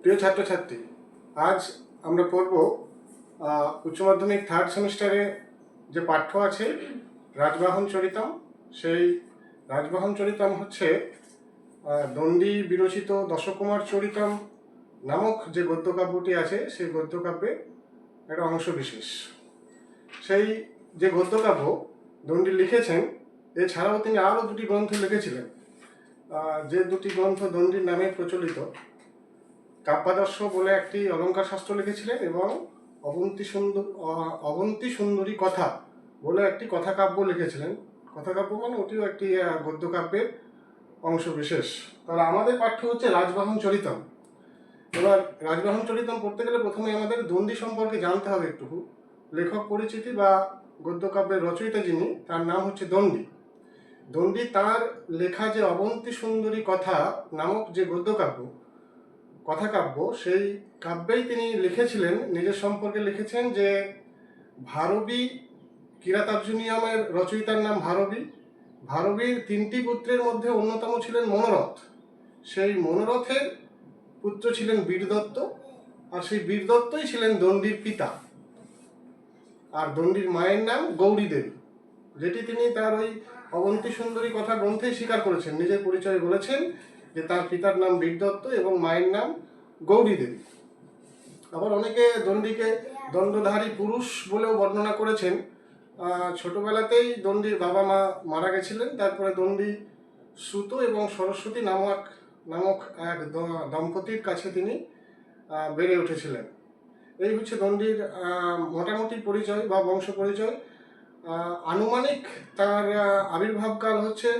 প্রিয় ছাত্রছাত্রী, আজ আমরা পড়ব উচ্চ মাধ্যমিক থার্ড সেমিস্টারে যে পাঠ্য আছে, রাজবাহন চরিতম। সেই রাজবাহন চরিতম হচ্ছে দণ্ডী বিরচিত দশকুমার চরিতম নামক যে গদ্যকাব্যটি আছে, সেই গদ্যকাব্যে একটা অংশ বিশেষ। সেই যে গদ্যকাব্য দণ্ডী লিখেছেন, এছাড়াও তিনি আরও দুটি গ্রন্থ লিখেছিলেন। যে দুটি গ্রন্থ দণ্ডির নামে প্রচলিত কাব্যাদর্শ বলে একটি অলঙ্কার শাস্ত্র লিখেছিলেন এবং অবন্তী সুন্দর অবন্তী সুন্দরী কথা বলে একটি কথা কাব্য লিখেছিলেন। কথা কাব্য মানে ওটিও একটি আহ, গদ্যকাব্যের অংশ বিশেষ। তাহলে আমাদের পাঠ্য হচ্ছে রাজবাহন চরিতম। এবার রাজবাহন চরিতম পড়তে গেলে প্রথমে আমাদের দণ্ডি সম্পর্কে জানতে হবে একটু লেখক পরিচিতি বা গদ্যকাব্যের রচয়িতা যিনি তার নাম হচ্ছে দণ্ডী দণ্ডী তার লেখা যে অবন্তী সুন্দরী কথা নামক যে গদ্যকাব্য কথা কাব্য, সেই কাব্যেই তিনি লিখেছিলেন, নিজের সম্পর্কে লিখেছেন যে ভারবী কিরাতার্জুনিয়মের রচয়িতার নাম ভারবী। ভারবীর তিনটি পুত্রের মধ্যে অন্যতম ছিলেন মনোরথ। সেই মনোরথের পুত্র ছিলেন বীরদত্ত আর সেই বীরদত্তই ছিলেন দণ্ডির পিতা। আর দণ্ডির মায়ের নাম গৌরী দেবী, যেটি তিনি তার ওই অবন্তী সুন্দরী কথা গ্রন্থেই স্বীকার করেছেন, নিজের পরিচয় বলেছেন যে তার পিতার নাম বীরদত্ত এবং মায়ের নাম গৌরী দেবী। আবার অনেকে দণ্ডিকে দণ্ডধারী পুরুষ বলেও বর্ণনা করেছেন। ছোটবেলাতেই দণ্ডীর বাবা মা মারা গেছিলেন, তারপরে দণ্ডি সুত এবং সরস্বতী নামক নামক এক দম্পতির কাছে তিনি বেড়ে উঠেছিলেন। এই হচ্ছে দণ্ডির মোটামুটি পরিচয় বা বংশ পরিচয়। আনুমানিক তার আবির্ভাবকাল হচ্ছে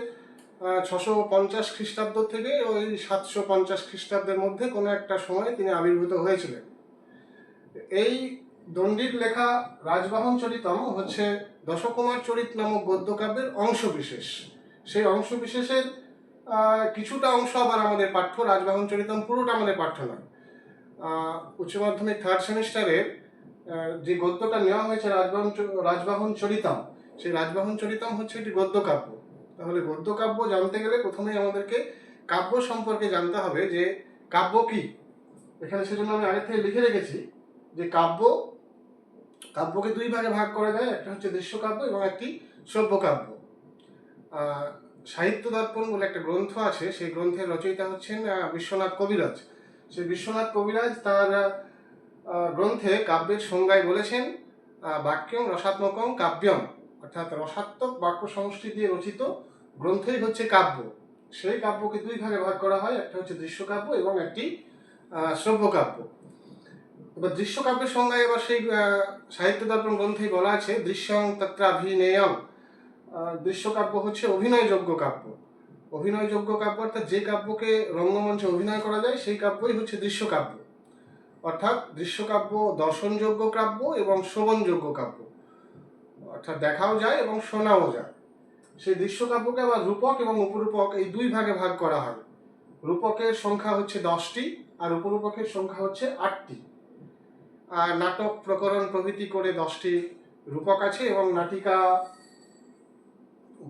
ছশো পঞ্চাশ খ্রিস্টাব্দ থেকে ওই সাতশো পঞ্চাশ খ্রিস্টাব্দের মধ্যে কোনো একটা সময় তিনি আবির্ভূত হয়েছিলেন। এই দণ্ডির লেখা রাজবাহন চরিতম হচ্ছে দশকুমার চরিত নামক গদ্যকাব্যের অংশ বিশেষ সেই অংশ বিশেষের কিছুটা অংশ আবার আমাদের পাঠ্য, রাজবাহন চরিতম পুরোটা আমাদের পাঠ্য নয়। উচ্চ মাধ্যমিক থার্ড সেমিস্টারের যে গদ্যটা নেওয়া হয়েছে রাজবাহন রাজবাহন চরিতম, সেই রাজবাহন চরিতম হচ্ছে একটি গদ্যকাব্য। তাহলে গদ্যকাব্য জানতে গেলে প্রথমেই আমাদেরকে কাব্য সম্পর্কে জানতে হবে যে কাব্য কি? এখানে সেজন্য আমি আগে থেকে লিখে রেখেছি যে কাব্য, কাব্যকে দুই ভাগে ভাগ করা যায়, একটা হচ্ছে দৃশ্যকাব্য এবং একটি সভ্যকাব্য। সাহিত্য দর্পণ বলে একটা গ্রন্থ আছে, সেই গ্রন্থের রচয়িতা হচ্ছেন বিশ্বনাথ কবিরাজ। সেই বিশ্বনাথ কবিরাজ তার গ্রন্থে কাব্যের সংজ্ঞায় বলেছেন বাক্যম রসাত্মকম কাব্যম অর্থাৎ রসাত্মক বাক্য সমষ্টি দিয়ে রচিত গ্রন্থই হচ্ছে কাব্য। সেই কাব্যকে দুই ভাগে ভাগ করা হয় একটা হচ্ছে দৃশ্যকাব্য এবং একটি শ্রব্যকাব্য। এবার দৃশ্যকাব্যের সংজ্ঞায় এবার সেই সাহিত্য দর্পণ গ্রন্থেই বলা আছে দৃশ্যং তত্রাভিনেয়ম আহ, দৃশ্যকাব্য হচ্ছে অভিনয়যোগ্য কাব্য। অভিনয়যোগ্য কাব্য অর্থাৎ যে কাব্যকে রঙ্গমঞ্চে অভিনয় করা যায় সেই কাব্যই হচ্ছে দৃশ্যকাব্য। অর্থাৎ দৃশ্যকাব্য দর্শনযোগ্য কাব্য এবং শ্রবণযোগ্য কাব্য। অর্থাৎ দেখাও যায় এবং শোনাও যায়। সেই দৃশ্যকাব্যকে আবার রূপক এবং উপরূপক এই দুই ভাগে ভাগ করা হয়। রূপকের সংখ্যা হচ্ছে দশটি আর উপরূপকের সংখ্যা হচ্ছে আটটি। আর নাটক প্রকরণ প্রভৃতি করে দশটি রূপক আছে এবং নাটিকা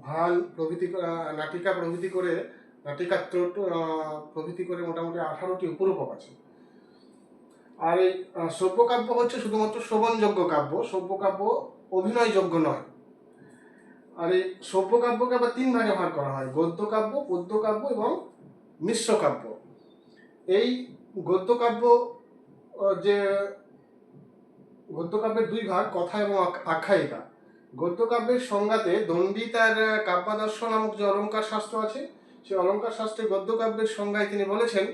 ভান প্রভৃতি নাটিকা প্রভৃতি করে, নাটিকা ত্রট প্রভৃতি করে মোটামুটি আঠারোটি উপরূপক আছে। আর এই সভ্যকাব্য হচ্ছে শুধুমাত্র শ্রবণযোগ্য কাব্য। সভ্যকাব্য অভিনয়যোগ্য নয়। আর এই সভ্যকাব্যকে আবার তিন ভাগে ভাগ করা হয়, গদ্য কাব্য, পদ্য কাব্য এবং মিশ্র কাব্য। এই গদ্য কাব্য যে গদ্যকাব্যের দুই ভাগ, কথা এবং আখ- আখ্যায়িকা। গদ্যকাব্যের সংজ্ঞাতে দণ্ডী তার কাব্যাদর্শ নামক যে অলঙ্কার শাস্ত্র আছে, সেই অলঙ্কার শাস্ত্রে গদ্যকাব্যের সংজ্ঞায় তিনি বলেছেন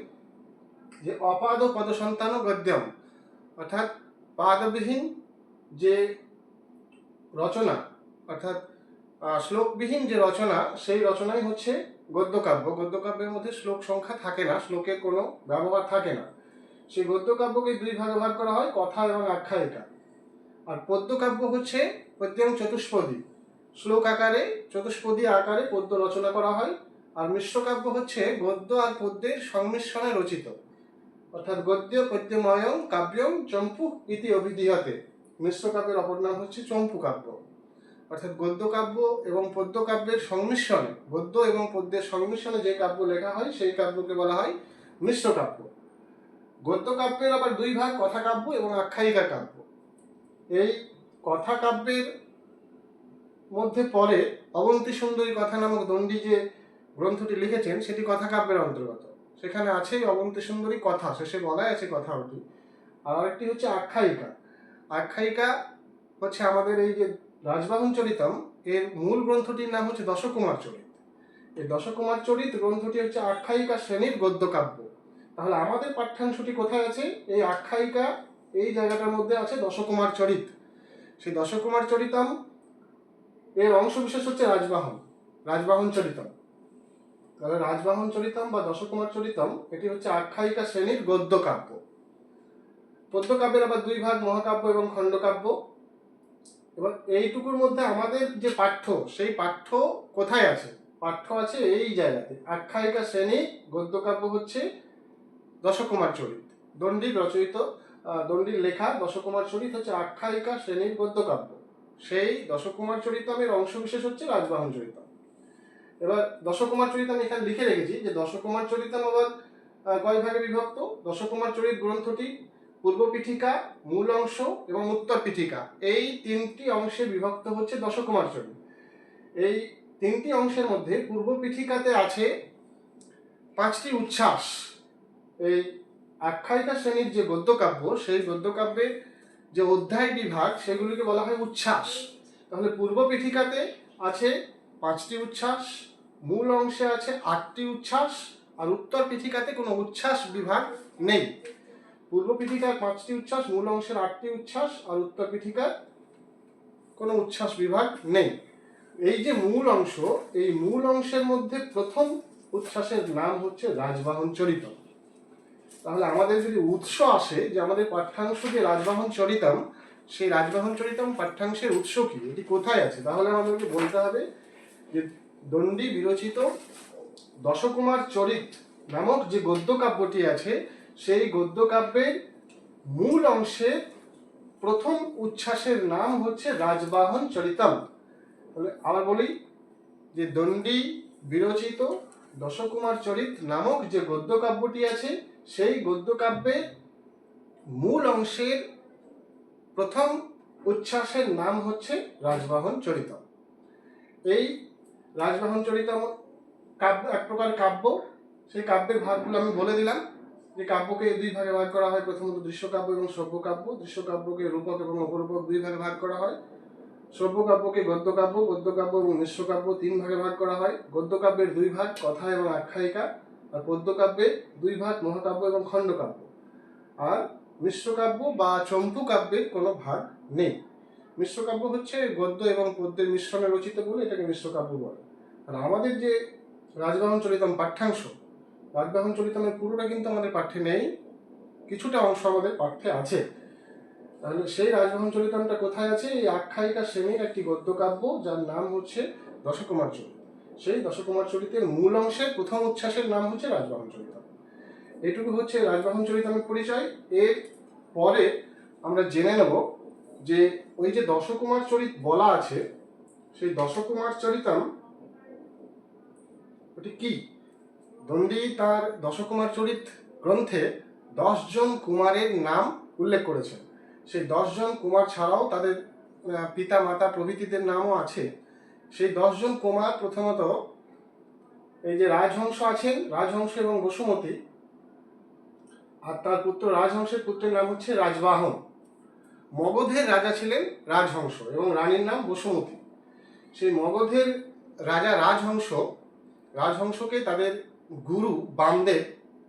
যে অপাদ পদসন্তান গদ্যম, অর্থাৎ পাদবিহীন যে রচনা, অর্থাৎ শ্লোকবিহীন যে রচনা, সেই রচনাই হচ্ছে গদ্যকাব্য। গদ্যকাব্যের মধ্যে শ্লোক সংখ্যা থাকে না, শ্লোকের কোনো ব্যবহার থাকে না। সেই গদ্যকাব্যকে দুই ভাগে ভাগ করা হয়, কথা এবং আখ্যায়িকা আর পদ্যকাব্য হচ্ছে পদ্যম চতুষ্পদী। শ্লোক আকারে, চতুষ্পদী আকারে পদ্য রচনা করা হয়। আর মিশ্রকাব্য হচ্ছে গদ্য আর পদ্যের সংমিশ্রণে রচিত। অর্থাৎ গদ্য পদ্যময়ম কাব্যম চম্পু ইতি অভিধীয়তে মিশ্র কাব্যের অপর নাম হচ্ছে চম্পু কাব্য। অর্থাৎ গদ্য কাব্য এবং পদ্য কাব্যের সংমিশ্রণে, গদ্য এবং পদ্যের সংমিশ্রণে যে কাব্য লেখা হয়, সেই কাব্যকে বলা হয় মিশ্র কাব্য। গদ্য কাব্যের আবার দুই ভাগ কথা কাব্য এবং আখ্যায়িকা কাব্য। এই কথা কাব্যের মধ্যে পরে অবন্তী সুন্দরী কথা নামক দণ্ডী যে গ্রন্থটি লিখেছেন, সেটি কথা কাব্যের অন্তর্গত। সেখানে আছে অবন্তী সুন্দরী কথা, শেষে বলাই আছে কথা ওটি আর আরেকটি হচ্ছে আখ্যায়িকা। আখ্যায়িকা হচ্ছে আমাদের এই যে রাজবাহন চরিতম, এর মূল গ্রন্থটির নাম হচ্ছে দশকুমার চরিত। এই দশকুমার চরিত গ্রন্থটি হচ্ছে আখ্যায়িকা শ্রেণির গদ্য কাব্য তাহলে আমাদের পাঠ্যাংশটি কোথায় আছে? এই আখ্যায়িকা এই জায়গাটার মধ্যে আছে দশকুমার চরিত। সেই দশকুমার চরিতম, এর অংশ বিশেষ হচ্ছে রাজবাহন রাজবাহন চরিতম। তাহলে রাজবাহন চরিতম বা দশকুমার চরিতম, এটি হচ্ছে আখ্যায়িকা শ্রেণির গদ্য কাব্য পদ্মকাব্যের আবার দুই ভাগ, মহাকাব্য এবং খণ্ডকাব্য। এবার এইটুকুর মধ্যে আমাদের যে পাঠ্য, সেই পাঠ্য কোথায় আছে? পাঠ্য আছে এই জায়গাতে। আখ্যায়িকা শ্রেণি, গদ্যকাব্য হচ্ছে দশকুমার চরিত। দণ্ডির রচয়িত দণ্ডির লেখা দশকুমার চরিত হচ্ছে আখ্যায়িকা শ্রেণির গদ্যকাব্য। সেই দশকুমার চরিতমের অংশ বিশেষ হচ্ছে রাজবাহন চরিতম এবার দশকুমার চরিতম এখানে লিখে রেখেছি যে দশকুমার চরিতাম আবার কয় ভাগে বিভক্ত? দশকুমার চরিত গ্রন্থটি পূর্ব পিঠিকা মূল অংশ এবং উত্তর পিঠিকা। এই তিনটি অংশে বিভক্ত হচ্ছে দশকুমার চরিত এই তিনটি অংশের মধ্যে পূর্ব পিঠিকাতে আছে পাঁচটি উচ্ছ্বাস। এই আখ্যায়িকা শ্রেণির যে গদ্যকাব্য, সেই গদ্যকাব্যের যে অধ্যায় বিভাগ, সেগুলিকে বলা হয় উচ্ছ্বাস। তাহলে পূর্ব পিঠিকাতে আছে পাঁচটি উচ্ছ্বাস, মূল অংশে আছে আটটি উচ্ছ্বাস, আর উত্তর পিঠিকাতে কোনো উচ্ছ্বাস বিভাগ নেই। পূর্ব পিঠিকার পাঁচটি উচ্ছ্বাস, মূল অংশের আটটি উচ্ছ্বাস আর উত্তর পিঠিকার কোনো উচ্ছ্বাস বিভাগ নেই। এই যে মূল অংশ, এই মূল অংশের মধ্যে প্রথম উচ্ছ্বাসের নাম হচ্ছে রাজবাহন চরিত তাহলে আমাদের যদি উৎস আসে যে আমাদের পাঠ্যাংশ যে রাজবাহন চরিতম, সেই রাজবাহন চরিতম পাঠ্যাংশের উৎস কি? এটি কোথায় আছে? তাহলে আমাদেরকে বলতে হবে যে দণ্ডী বিরচিত দশকুমার চরিত নামক যে গদ্য কাব্যটি আছে সেই গদ্য কাব্যের মূল অংশে প্রথম উচ্ছ্বাসের নাম হচ্ছে রাজবাহন চরিতম। আবার বলি যে দণ্ডী বিরচিত দশকুমার চরিত নামক যে গদ্য কাব্যটি আছে, সেই গদ্য কাব্যের মূল অংশের প্রথম উচ্ছ্বাসের নাম হচ্ছে রাজবাহন চরিতম। এই রাজবাহন চরিতম কাব্য, এক প্রকার কাব্য, সেই কাব্যের ভাগগুলো আমি বলে দিলাম। যে কাব্যকে দুই ভাগে ভাগ করা হয়, প্রথমত দৃশ্যকাব্য এবং সভ্যকাব্য দৃশ্যকাব্যকে রূপক এবং অপরূপক দুই ভাগে ভাগ করা হয়। সভ্যকাব্যকে গদ্যকাব্য গদ্যকাব্য এবং মিশ্রকাব্য তিন ভাগে ভাগ করা হয়। গদ্যকাব্যের দুই ভাগ কথা এবং আখ্যায়িকা, আর পদ্যকাব্যে দুই ভাগ মহাকাব্য এবং খণ্ডকাব্য। আর মিশ্রকাব্য বা চম্পু কাব্যের কোনো ভাগ নেই। মিশ্রকাব্য হচ্ছে গদ্য এবং পদ্যের মিশ্রণে রচিত বলে এটাকে মিশ্রকাব্য বলে। আর আমাদের যে রাজবাহন চরিতম পাঠ্যাংশ রাজবাহন চরিতমের পুরোটা কিন্তু আমাদের পাঠ্যে নেই, কিছুটা অংশ আমাদের পাঠ্যে আছে। তাহলে সেই রাজবাহন চরিতামটা কোথায় আছে? এই আখ্যায়িকা শ্রেণির একটি গদ্য কাব্য যার নাম হচ্ছে দশকুমার চরিত। সেই দশকুমার চরিতের মূল অংশের প্রথম উচ্ছ্বাসের নাম হচ্ছে রাজবাহন চরিতাম এটুকু হচ্ছে রাজবাহন চরিতামের পরিচয়। এর পরে আমরা জেনে নেব যে ওই যে দশকুমার চরিত বলা আছে, সেই দশকুমার চরিতাম ওটি কি? দণ্ডী তার দশকুমার চরিত গ্রন্থে দশজন কুমারের নাম উল্লেখ করেছেন। সেই দশজন কুমার ছাড়াও তাদের পিতা, মাতা প্রভৃতিদের নামও আছে। সেই দশজন কুমার প্রথমত এই যে রাজহংস আছেন, রাজহংস এবং বসুমতী। আর তার পুত্র, রাজহংসের পুত্রের নাম হচ্ছে রাজবাহন। মগধের রাজা ছিলেন রাজহংস এবং রানীর নাম বসুমতী। সেই মগধের রাজা রাজহংস, রাজহংসকে তাদের গুরু বামদেব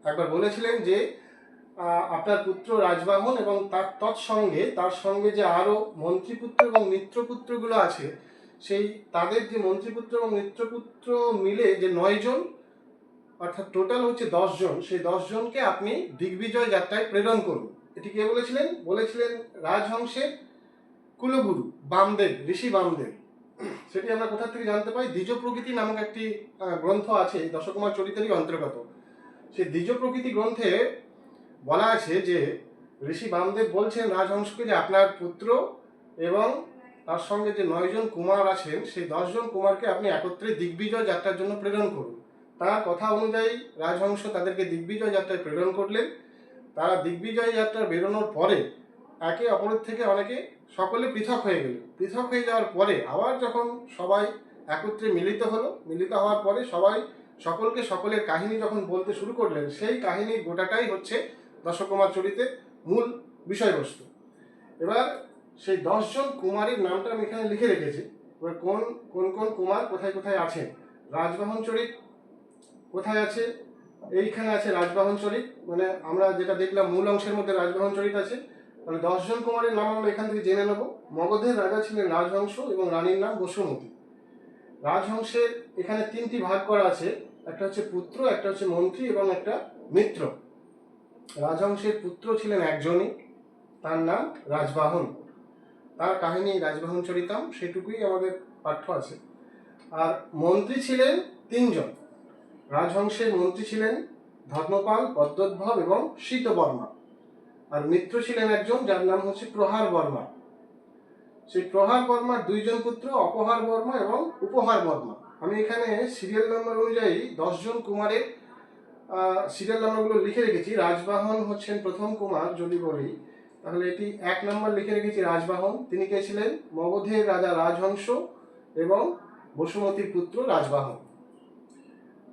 একবার বলেছিলেন যে আপনার পুত্র রাজবাহন এবং তার তৎসঙ্গে, তার সঙ্গে যে আরও মন্ত্রীপুত্র এবং মিত্রপুত্রগুলো আছে, সেই তাদের যে মন্ত্রীপুত্র এবং মিত্রপুত্র মিলে যে নয়জন অর্থাৎ টোটাল হচ্ছে দশজন সেই দশজনকে আপনি দিগ্বিজয় যাত্রায় প্রেরণ করুন। এটি কে বলেছিলেন? বলেছিলেন রাজহংসের কুলগুরু, বামদেব, ঋষি বামদেব। সেটি আমরা কোথা থেকে জানতে পাই দ্বিজ প্রকৃতি নামক একটি গ্রন্থ আছে দশকুমার চরিতেরই অন্তর্গত। সেই দ্বিজ প্রকৃতি গ্রন্থে বলা আছে যে, ঋষি বামদেব বলছেন রাজহংসকে যে আপনার পুত্র এবং তার সঙ্গে যে নয়জন কুমার আছেন, সেই দশজন কুমারকে আপনি একত্রে দিগ্বিজয় যাত্রার জন্য প্রেরণ করুন। তার কথা অনুযায়ী রাজহংস তাদেরকে দিগ্বিজয় যাত্রায় প্রেরণ করলেন। তারা দিগ্বিজয় যাত্রা বেরোনোর পরে একে অপরের থেকে অনেকে সকলে পৃথক হয়ে গেল। পৃথক হয়ে যাওয়ার পরে আবার যখন সবাই একত্রে মিলিত হলো, মিলিত হওয়ার পরে সবাই সকলকে সকলের কাহিনী যখন বলতে শুরু করলেন, সেই কাহিনীর গোটাটাই হচ্ছে দশকুমার চরিতের মূল বিষয়বস্তু। এবার সেই দশজন কুমারীর নামটা আমি এখানে লিখে রেখেছি। এবার কোন কোন কোন কুমার কোথায় কোথায় আছেন রাজবাহন চরিত কোথায় আছে? এইখানে আছে রাজবাহন চরিত। মানে আমরা যেটা দেখলাম মূল অংশের মধ্যে রাজবাহন চরিত আছে। তাহলে দশজন কুমারের নাম আমরা এখান থেকে জেনে নেব। মগধের রাজা ছিলেন রাজহংস এবং রানীর নাম বসুমতী। রাজহংসের এখানে তিনটি ভাগ করা আছে, একটা হচ্ছে পুত্র, একটা হচ্ছে মন্ত্রী এবং একটা মিত্র। রাজহংসের পুত্র ছিলেন একজনই, তার নাম রাজবাহন। তার কাহিনী রাজবাহন চরিতাম, সেটুকুই আমাদের পাঠ্য আছে। আর মন্ত্রী ছিলেন তিনজন। রাজহংসের মন্ত্রী ছিলেন ধর্মপাল, পদ্মোদ্ভব এবং শীতবর্মা। আর মিত্র ছিলেন একজন যার নাম হচ্ছে প্রহার বর্মা। সেই প্রহার বর্মার দুইজন পুত্র, অপহার বর্মা এবং উপহার বর্মা। আমি এখানে সিরিয়াল নাম্বার অনুযায়ী দশজন কুমারের সিরিয়াল নাম্বারগুলো লিখে রেখেছি। রাজবাহন হচ্ছেন প্রথম কুমার, যদি বলি, তাহলে এটি এক নম্বর লিখে রেখেছি রাজবাহন। তিনি কে ছিলেন? মগধের রাজা রাজহংস এবং বসুমতীর পুত্র রাজবাহন।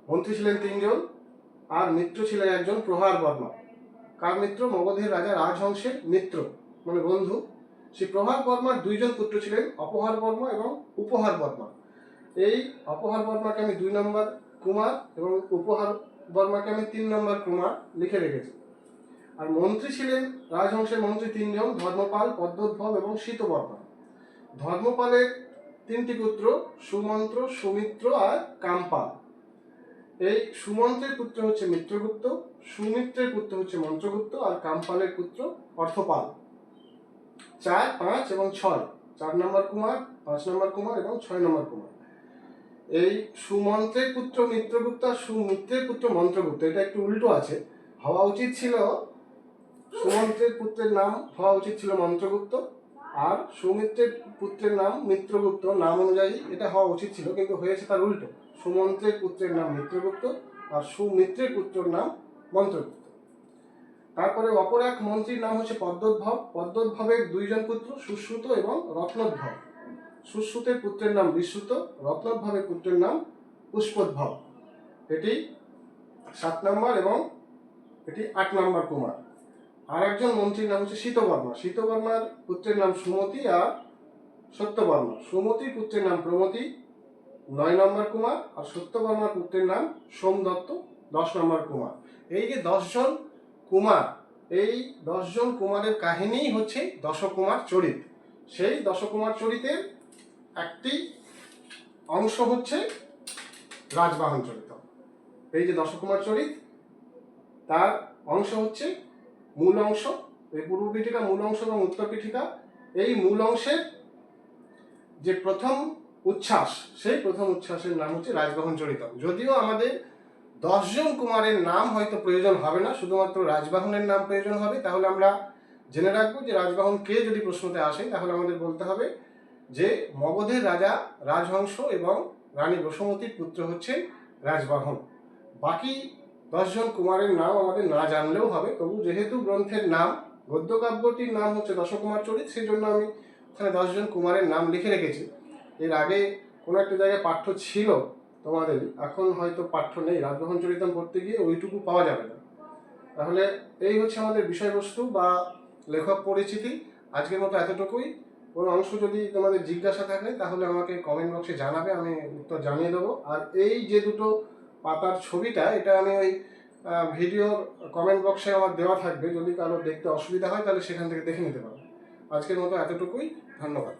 মন্ত্রী ছিলেন তিনজন, আর মিত্র ছিলেন একজন প্রহার বর্মা। কার মিত্র মগধের রাজা রাজহংসের মিত্র মানে বন্ধু। সেই প্রহার বর্মার দুইজন পুত্র ছিলেন, অপহার বর্মা এবং উপহার বর্মা। এই অপহার বর্মাকে আমি দুই নম্বর কুমার এবং উপহার বর্মাকে আমি তিন নম্বর কুমার লিখে রেখেছি। আর মন্ত্রী ছিলেন, রাজহংসের মন্ত্রী তিনজন, ধর্মপাল, পদ্মোদ্ভব এবং শীতবর্মা। ধর্মপালের তিনটি পুত্র, সুমন্ত্র, সুমিত্র আর কামপাল। এই সুমন্ত্রের পুত্র হচ্ছে মিত্রগুপ্ত সুমিত্রের পুত্র হচ্ছে মন্ত্রগুপ্ত আর কামপালের পুত্র অর্থপাল। চার, পাঁচ এবং ছয়। চার নম্বর কুমার, পাঁচ নম্বর কুমার এবং ছয় নম্বর কুমার। এই সুমন্ত্রের পুত্র মিত্রগুপ্ত আর সুমিত্রের পুত্র মন্ত্রগুপ্ত, এটা একটু উল্টো আছে। হওয়া উচিত ছিল, সুমন্ত্রের পুত্রের নাম হওয়া উচিত ছিল মন্ত্রগুপ্ত আর সুমিত্রের পুত্রের নাম মিত্রগুপ্ত, নাম অনুযায়ী এটা হওয়া উচিত ছিল, কিন্তু হয়েছে তার উল্টো। সুমন্ত্রের পুত্রের নাম মিত্রগুপ্ত আর সুমিত্রের পুত্রের নাম মন্ত্রগুপ্ত তারপরে অপর এক মন্ত্রীর নাম হচ্ছে পদ্মোদ্ভব। পদ্মোদ্ভবের দুইজন পুত্র সুশ্রুত এবং রত্নোদ্ভব। সুশ্রুতের পুত্রের নাম বিশ্রুত, রত্নোদ্ভবের পুত্রের নাম পুষ্পোদ্ভব। এটি সাত নম্বর এবং এটি আট নম্বর কুমার। আর একজন মন্ত্রীর নাম হচ্ছে শীতবর্মা। শীতবর্মার পুত্রের নাম সুমতি আর সত্যবর্মা। সুমতির পুত্রের নাম প্রমতি, নয় নম্বর কুমার। আর সত্যবর্মার পুত্রের নাম সোমদত্ত দশ নম্বর কুমার। এই যে দশজন কুমার, এই দশজন কুমারের কাহিনীই হচ্ছে দশকুমার চরিত। সেই দশকুমার চরিতের একটি অংশ হচ্ছে রাজবাহন চরিত। এই যে দশকুমার চরিত, তার অংশ হচ্ছে মূল অংশ। এই পূর্ব পিঠিকা মূল অংশ এবং উত্তর পিঠিকা এই মূল অংশের যে প্রথম উচ্ছ্বাস, সেই প্রথম উচ্ছ্বাসের নাম হচ্ছে রাজবাহন চরিতম যদিও আমাদের দশজন কুমারের নাম হয়তো প্রয়োজন হবে না, শুধুমাত্র রাজবাহনের নাম প্রয়োজন হবে। তাহলে আমরা জেনে রাখব যে রাজবাহন কে যদি প্রশ্নতে আসে, তাহলে আমাদের বলতে হবে যে মগধের রাজা, রাজহংস এবং রানী বসুমতীর পুত্র হচ্ছেন রাজবাহন। বাকি দশজন কুমারের নাম আমাদের না জানলেও হবে, তবু যেহেতু গ্রন্থের নাম, গদ্যকাব্যটির নাম হচ্ছে দশকুমার চরিত সেই জন্য আমি ওখানে দশজন কুমারের নাম লিখে রেখেছি। এর আগে কোনো একটা জায়গায় পাঠ্য ছিল তোমাদের। এখন হয়তো পাঠ্য নেই রাজবহন চরিতম পড়তে গিয়ে ওইটুকু পাওয়া যাবে না। তাহলে এই হচ্ছে আমাদের বিষয়বস্তু বা লেখক পরিচিতি। আজকের মতো এতটুকুই। কোনো অংশ যদি তোমাদের জিজ্ঞাসা থাকে, তাহলে আমাকে কমেন্ট বক্সে জানাবে, আমি উত্তর জানিয়ে দেবো। আর এই যে দুটো পাতার ছবিটা, এটা আমি ওই ভিডিওর কমেন্ট বক্সে আমার দেওয়া থাকবে। যদি কারও দেখতে অসুবিধা হয়, তাহলে সেখান থেকে দেখে নিতে পারো। আজকের মতো এতটুকুই। ধন্যবাদ।